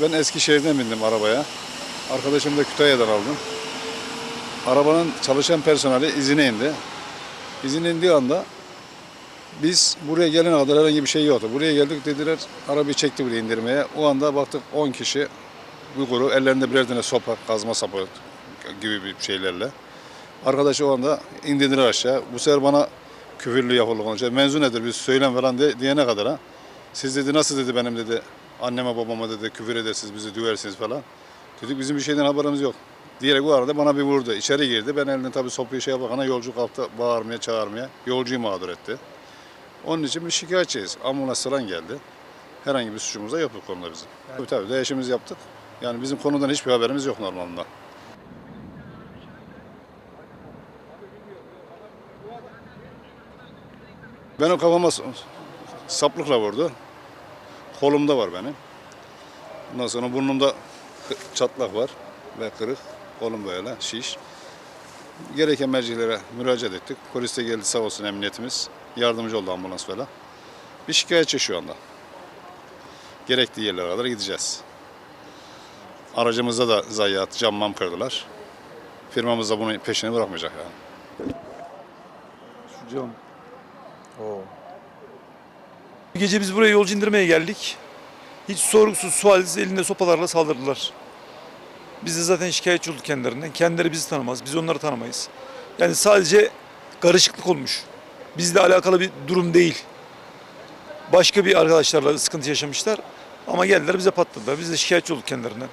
Ben Eskişehir'den bindim arabaya. Arkadaşımı da Kütahya'dan aldım. Arabanın çalışan personeli izine indi. İzine indiği anda biz buraya gelene kadar herhangi bir şey yoktu. Buraya geldik dediler arabayı çekti buraya indirmeye. O anda baktık 10 kişi grup ellerinde birer tane sopa, kazma sapı gibi bir şeylerle. Arkadaşı o anda indirdiler aşağı. Bu sefer bana küfürlü yapıldı konuşuyor. Menzu nedir biz söylem falan de, diyene kadar ha. Siz dedi nasıl dedi benim dedi anneme babama dedi küfür edersiniz bizi düversiniz falan. Dedik bizim bir şeyden haberimiz yok. Diyerek bu arada bana bir vurdu. İçeri girdi. Ben elinde tabii sopayı şeye bakana yolcu kalktı bağırmaya çağırmaya. Yolcuyu mağdur etti. Onun için bir şikayetçiyiz. Ambulans falan geldi. Herhangi bir suçumuz da yok bu konuda bizim. Tabii tabii değişimizi yaptık. Yani bizim konudan hiçbir haberimiz yok normalde. Benim kafama s- saplıkla vurdu. Kolumda var benim. Ondan sonra burnumda çatlak var ve kırık. Kolum böyle şiş. Gereken mercilere müracaat ettik. Polis de geldi sağ olsun emniyetimiz. Yardımcı oldu ambulans falan. Bir şikayetçi şu anda. Gerektiği yerlere kadar gideceğiz. Aracımızda da zayiat, cam mam kırdılar. Firmamız da bunun peşini bırakmayacak yani. Şu cam. Oo. Gece biz buraya yolcu indirmeye geldik. Hiç sorgusuz sualsiz elinde sopalarla saldırdılar. Biz de zaten şikayetçi olduk kendilerinden. Kendileri bizi tanımaz, biz onları tanımayız. Yani sadece karışıklık olmuş. Bizle alakalı bir durum değil. Başka bir arkadaşlarla sıkıntı yaşamışlar. Ama geldiler bize patladılar. Biz de şikayetçi olduk kendilerinden.